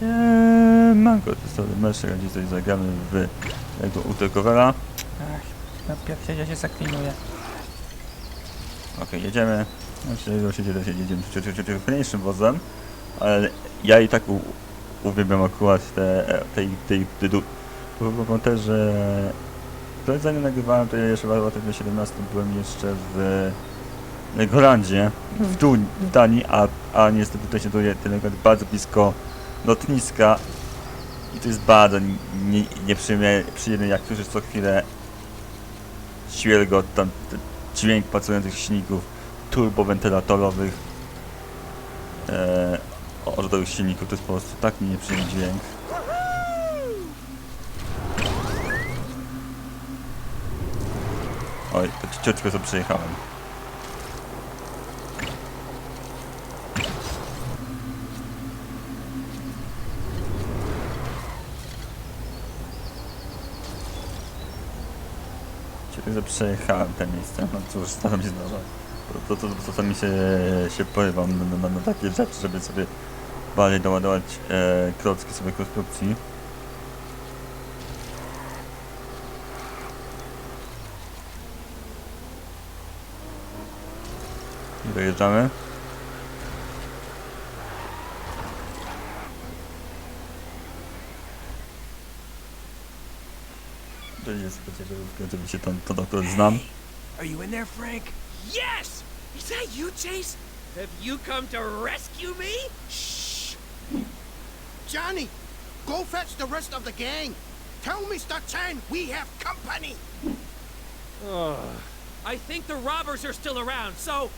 Siemanko, to jest Tory Meszek, a dzisiaj zagramy w tego Utekowera. Ach, na pierwsze się zaklinuję. Okej, jedziemy. Myślę, że się dzieje, jedziemy mniejszym wozem, ale ja i tak u, uwielbiam akurat te, tej, tej, tej du- powiem też, że to zanim nagrywałem, to ja jeszcze w 2017 byłem jeszcze w Holandzie, w, Dun- w Danii, a, a niestety tutaj się dzieje akurat bardzo blisko lotniska i to jest bardzo nie, nieprzyjemne, przyjemne, jak słyszysz co chwilę świergot, tam dźwięk pracujących silników turbowentylatorowych e, odrodowych silników, to jest po prostu tak nieprzyjemny dźwięk. Oj, ciotko co przejechałem. Ciebie przejechałem te miejsce, no cóż, staram się zdarza. To, to, to, czasami się, się porywam na, na, na takie rzeczy, żeby sobie bardziej doładować e, klocki sobie konstrukcji. Dojeżdżamy. To jest spodziewające, oczywiście to, to znam. Are you in there, Frank? Yes! Is that you, Chase? Have you come to rescue me? Shh! Johnny, go fetch the rest of the gang. Tell Mr. Chen we have company. I think the robbers are still around, so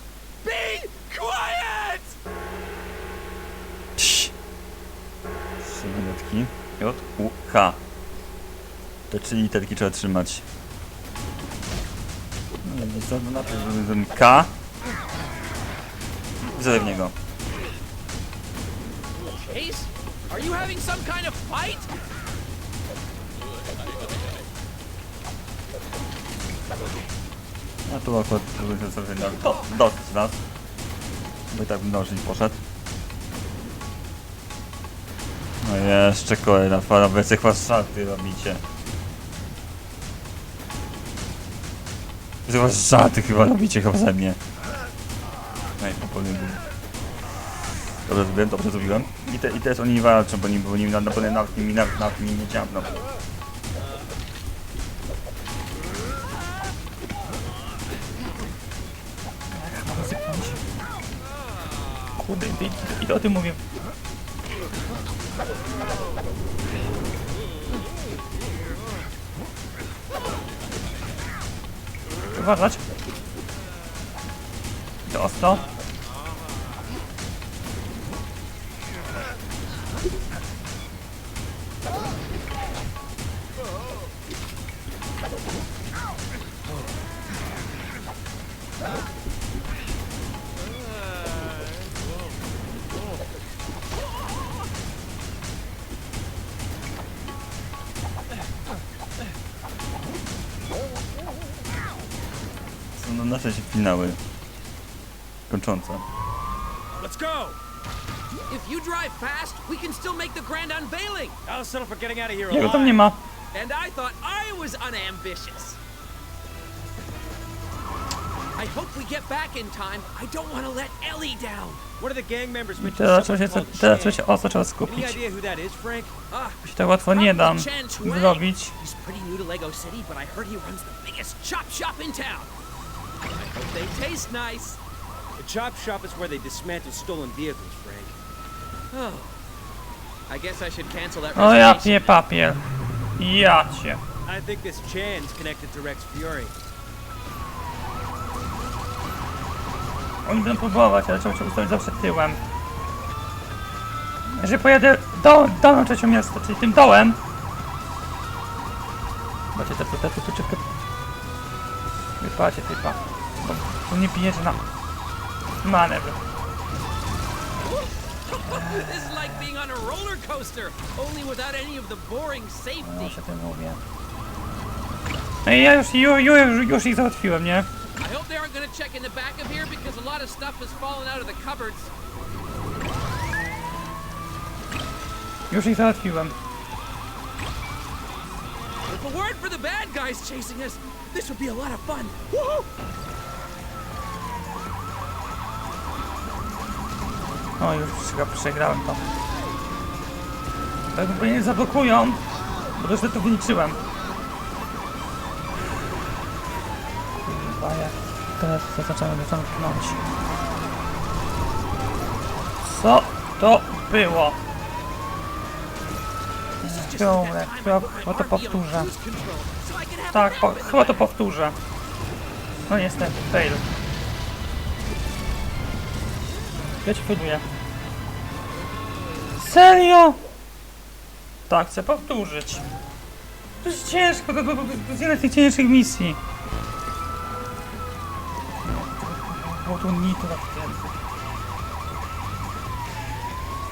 be quiet! Trzy minutki. J, U, H. Te trzy literki trzeba trzymać. No i co, no najpierw ten K. I zadaj w niego. Chase? Are you having some kind of fight? A tu akurat powinien sobie do, dosyć nas. Bo i tak bym poszedł. No jeszcze kolejna fala, wy chyba żarty robicie. Wy chyba żarty chyba robicie chyba ze mnie. I popolny Dobrze zrobiłem, dobrze zrobiłem. I, te, i teraz oni walczą, bo oni, bo oni na, na, na, nawet, nawet mi nie dziabną. Kurde, i, i, i o tym mówię. Überraschung. Wieder Oster. Na nasze się finały. Kończące. Let's go! If you drive fast, we can still make the grand unveiling. I'll settle for getting out of here Jego tam nie ma. And I thought I was unambitious. I hope we get back in time. I don't want to let Ellie down. One of the gang members mentioned teraz trzeba się, teraz trzeba się ostro trzeba Any skupić. idea who that is, Frank? Ah, się tak łatwo nie dam zrobić. He's pretty new to Lego City, but I heard he runs the biggest chop shop in town. I hope they taste nice. The chop shop is where they dismantle stolen vehicles, Frank. Oh. I guess I should cancel that O ja pie papier. Ja cię. I think this Chan's connected to Rex Fury. Oni będą próbować, ale trzeba się ustawić zawsze tyłem. Jeżeli pojadę do, dolną trzecią miasto, czyli tym dołem. Zobaczcie, te, te, te, tu czepkę. Wypacie typa. To nie bierze na manewr. This is like being on a roller coaster, only without any of the boring No safety. się tym mówię. No i ja już, ju, ju, już ich załatwiłem, nie? I hope they aren't gonna check in the back of here because a lot of stuff has fallen out of the cupboards. Już ich załatwiłem. If a word for the bad guys chasing us, this would be a lot of fun. Woohoo! O, już chyba przegrałem to. Tak, mnie nie zablokują, bo też to wyliczyłem. Chyba jak teraz zacząłem zamknąć. Co to było? Dobra, chyba, chyba to powtórzę. Tak, po, chyba to powtórzę. No niestety, fail. Ja ci failuję. Serio? Tak, chcę powtórzyć. To jest ciężko, to, jest jedna z tych cięższych misji. Było tu nitro.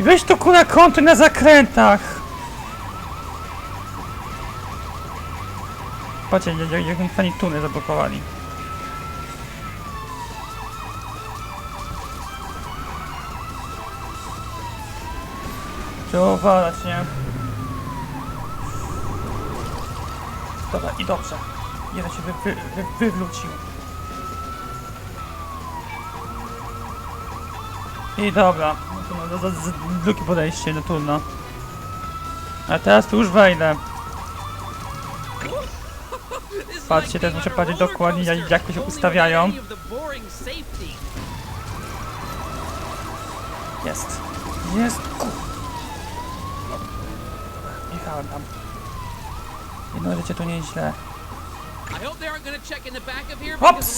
I weź to kula konty na zakrętach. Patrzcie, jak, jak, jak oni zablokowali. Trzeba uważać, nie? Dobra, i dobrze. Jeden się wy, wy, wy, wywrócił. I dobra. No to no, z, drugie podejście do turno. A teraz tu już wejdę. Patrzcie, teraz muszę patrzeć dokładnie, jak- jak się ustawiają. Jest. Jest. Ku... Jechałem tam. Jedno życie to nieźle. Cupboards.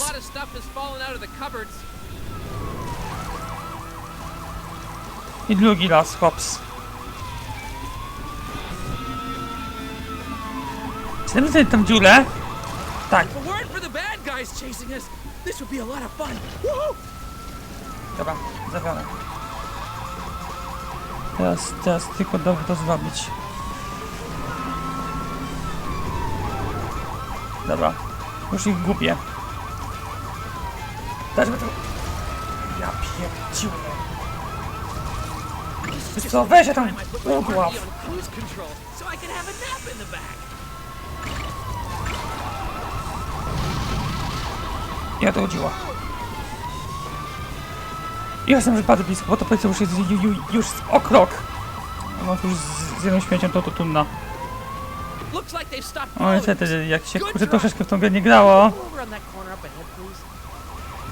I drugi raz, hops. Tam tutaj tam dziurę? Tak, dobra, zabrane. Teraz, teraz tylko dobrze to zrobić. Dobra, już ich gubię. Teraz będę... Ja pierdziłem. Co, weź się tam Time I put my RV ugław. on cruise control, so I can have a nap in the back. I o to chodziło. Ja jestem już bardzo blisko, bo to powiedzmy już jest ju, ju, już o krok. No już z, z jedną śmiecią to to tunna. O niestety, jak się kurczę troszeczkę w tą grę nie grało.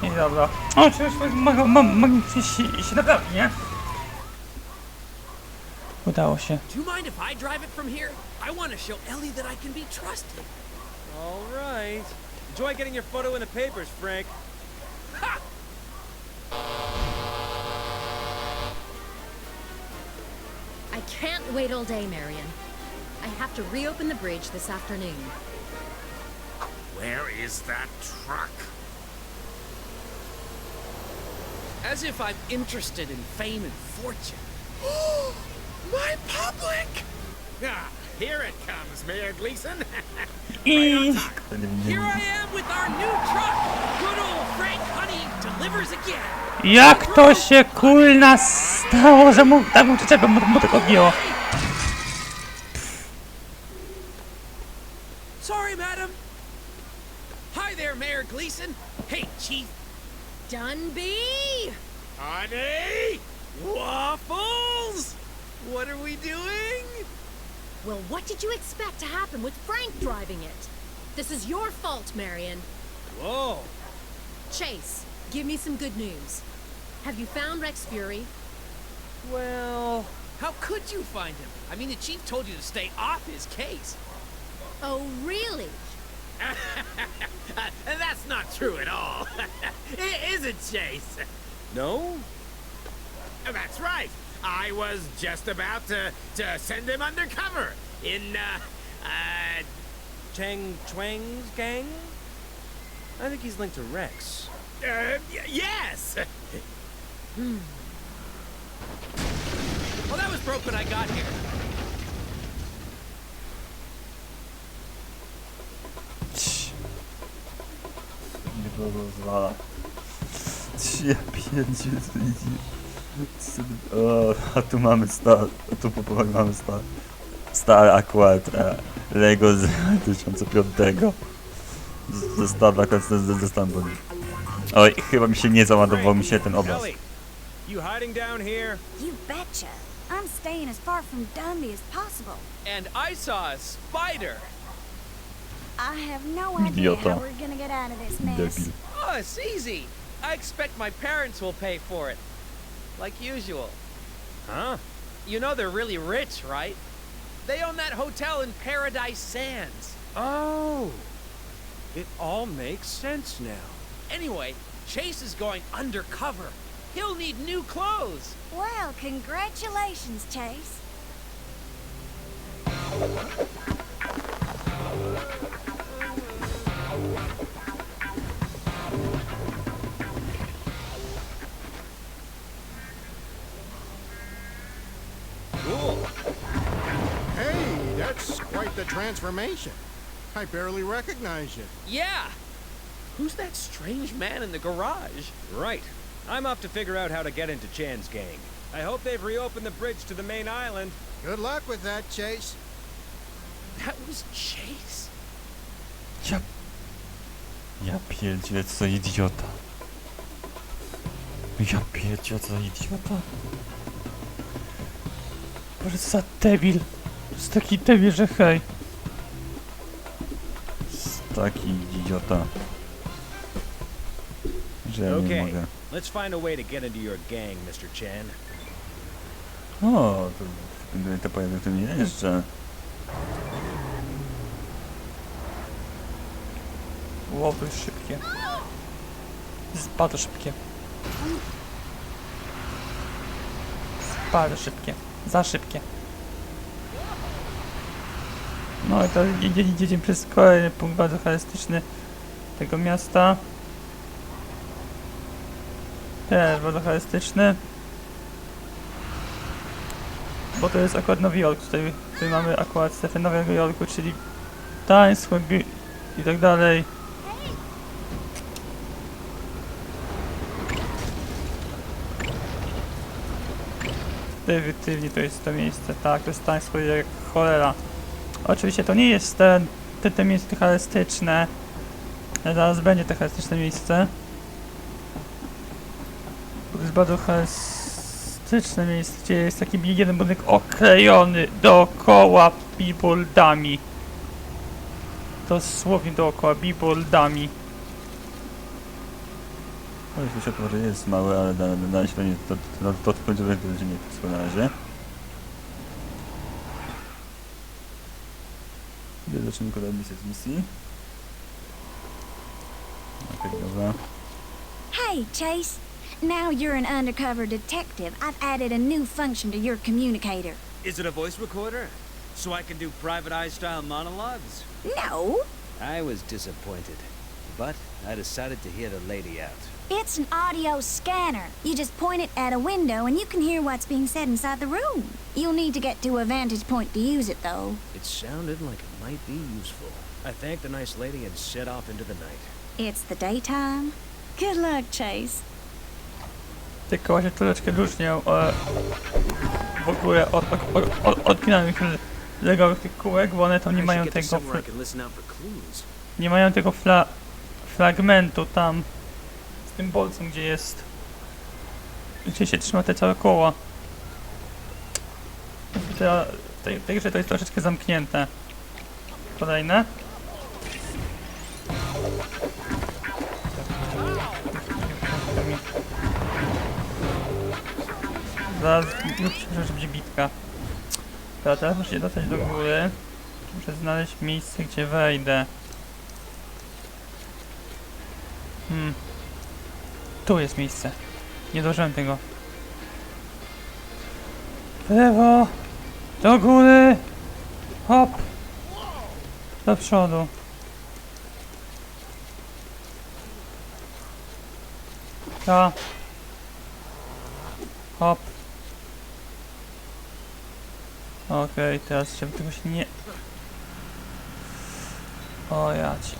I dobra. O, czy już mam, mam, mam się, się, się naprawi, nie? Udało się. Do you mind if I drive it from here? I want to show Ellie that I can be trusted. All right. Enjoy getting your photo in the papers, Frank. Ha! I can't wait all day, Marion. I have to reopen the bridge this afternoon. Where is that truck? As if I'm interested in fame and fortune. My public! Ah, here it comes, Mayor Gleason. I... To nie Here. I am with our new truck. Good old Frank Honey delivers again. Jak to się kulna stało, że mu taką przyczepę mu, mu tylko odbiło? Sorry, madam. Hi there, Mayor Gleason. Hey, Chief. Honey! Waffles! What are we doing? Well, what did you expect to happen with Frank driving it? This is your fault, Marion. Whoa. Chase, give me some good news. Have you found Rex Fury? Well, How could you find him? I mean, the chief told you to stay off his case. Oh, really? That's not true at all. I- Is it, Chase? no? That's right. I was just about to, to send him undercover in, uh, uh, Chang Chuang's gang? I think he's linked to Rex. uh, yes. Well, that was broke when I got here. Rozwala. Ja pierdzielę, co idzie. O, a tu mamy star, a tu po- mamy star. Star akurat e, Lego z 2005. Z- Zestaw akurat z- z- zestaw. bo- Oj, chyba mi się nie załadował mi się ten obraz. You hiding down here? You betcha. I'm staying as far from Dundee as possible. And I saw a spider. I have no idea how we're gonna get out of this mess. Oh, it's easy. I expect my parents will pay for it. Like usual. Huh? You know they're really rich, right? They own that hotel in Paradise Sands. Oh. It all makes sense now. Anyway, Chase is going undercover. He'll need new clothes. Well, congratulations, Chase. Transformation. I barely recognize you. Yeah. Who's that strange man in the garage? Right. I'm off to figure out how to get into Chan's gang. I hope they've reopened the bridge to the main island. Good luck with that, Chase. That was Chase. Ja... Ja pierdzielę, co za idiota. Ja pierdzielę, co za idiota. Boże, co za debil. To jest taki debil, że hej. Taki idiota. Że ja nie Okay. mogę. Let's find a way to get into your gang, Mr. Chan. O, to pojawił, to nie to jest szybkie. Bardzo szybkie. Bardzo szybkie. Za szybkie. No i to jedzie- jedziemy przez kolejny punkt bardzo charakterystyczny tego miasta. Też bardzo charakterystyczny. Bo to jest akurat Nowy Jork, tutaj, tutaj mamy akurat strefę Nowego Jorku, czyli Square i tak dalej. Definitywnie to jest to miejsce, tak, to jest Square jak cholera. Oczywiście to nie jest te, te, te miejsce charakterystyczne. Zaraz będzie to charakterystyczne miejsce. To jest bardzo charakterystyczne miejsce, gdzie jest taki jeden budynek oklejony dookoła billboardami. Dosłownie dookoła billboardami. No, światło, że jest małe, ale na, na, na to, to, to, to końcowe to nie wszystko na razie. Idę zaczniemy kolejną misję z misji. Okej, dobra. Hey, Chase. Now you're an undercover detective. I've added a new function to your communicator. Is it a voice recorder? So I can do private eye style monologues? No, I was disappointed, but I decided to hear the lady out. it's an audio scanner. You just point it at a window and you can hear what's being said inside the room. You'll need to get to a vantage point to use it, though. It sounded like it might be useful. I thanked the nice lady and set off into the night. It's the daytime. Good luck, Chase. Te koła się troszeczkę różnią e, w ogóle od, od, od, od oryginalnych legowych tych kółek, bo one tam nie mają tego, nie mają tego fla, fragmentu tam z tym bolcem, gdzie jest, gdzie się trzyma te całe tej grze to jest troszeczkę zamknięte. Kolejne. Zaraz już że będzie bitka. Dobra, teraz muszę się dostać do góry. Muszę znaleźć miejsce, gdzie wejdę. Hmm. Tu jest miejsce. Nie dożyłem tego. W lewo. Do góry. Hop. Do przodu. Ta. Hop. Okej, teraz się tego się nie... O ja ci.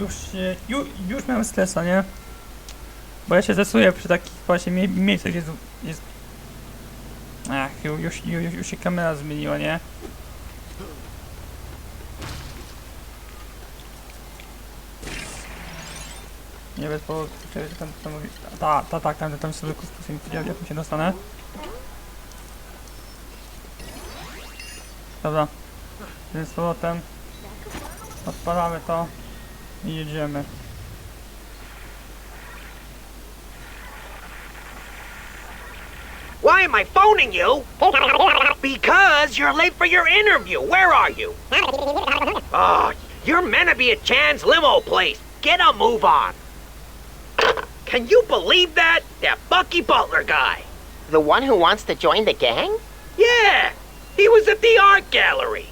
Już się... Ju, już miałem stresa, nie? Bo ja się zesuję przy takich właśnie mie miejscach, gdzie jest... jest... Ach, ju- już, już, już się kamera zmieniła, nie? Nie wiem. Czekaj, tam, tam. Ta, ta, tam, tam jak tu się dostanę. Dobra. Z powrotem odpalamy to i jedziemy. Why am I phoning you? Because you're late for your interview. Where are you? Oh, you're meant to be at Chan's limo place. Get a move on. Can you believe that? That Bucky Butler guy. The one who wants to join the gang? Yeah, he was at the art gallery.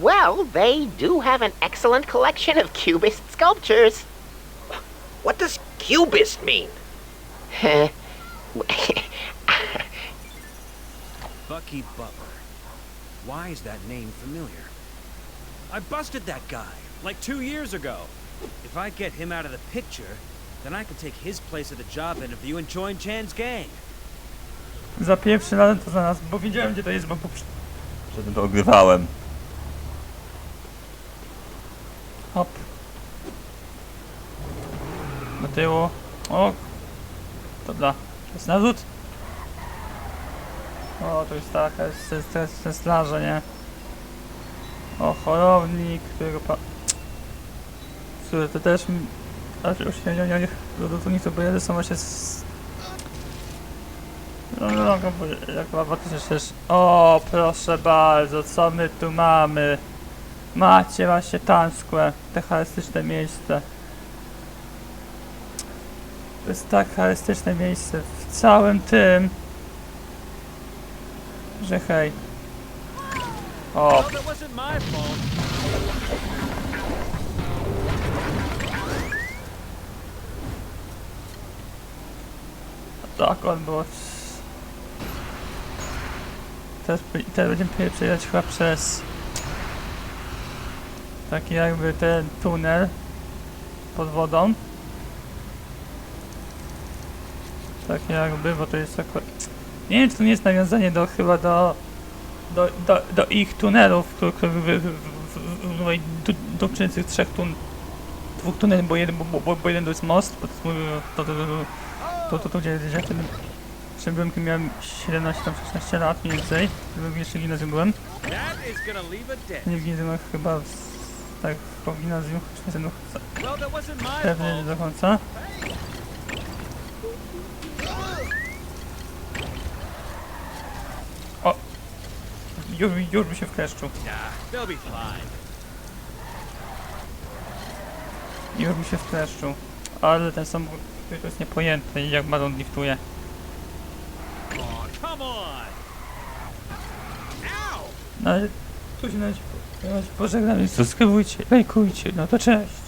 Well, they do have an excellent collection of Cubist sculptures. What does cubist mean? Bucky Butler. Why is that name familiar? I busted that guy, like two years ago. If I get him out of the picture, then I can take his place at the job interview and join Chan's gang. Za pierwszy razem to znalazł, bo wiedziałem gdzie to jest, bo po... Przedtem to ogrywałem. Hop. Do tyłu. O! Dobra. To jest nawrót. O, to jest taka, to jest, to jest, to jest laże, nie? O, chorownik, którego pa... Który to też... Znaczy, już nie, nie, nie, nie, do tu nie chcę, bo jadę są właśnie z... No, no, no, bo jak ma 2006... O, proszę bardzo, co my tu mamy? Macie właśnie Square, te charakterystyczne miejsce. To jest tak charakterystyczne miejsce w całym tym, że hej. O, Tak on było. Teraz, teraz będziemy przejechać chyba przez taki jakby ten tunel pod wodą. Tak jakby, bo to jest tak... Nie wiem, czy to nie jest nawiązanie do chyba do do, do, do ich tunelów, które wy- wy- wy- trzech tun dwóch tuneli, bo jeden, bo, bo, bo jeden to jest most, bo to, mój- to, to, to, to, to, to gdzie gdzie wtedy jeszcze byłem, miałem 17 tam 16 lat mniej więcej, kiedy jeszcze w gimnazjum byłem. Nie w gimnazjum, chyba w, tak w gimnazjum, nie jestem do- końca. O! Już, już by się wkleszczył. Już mi się wkleszczył. Ale ten samochód to jest niepojęty i jak Baron driftuje. No ale tu się nawet, nawet pożegnamy. Subskrybujcie, lajkujcie, no to cześć.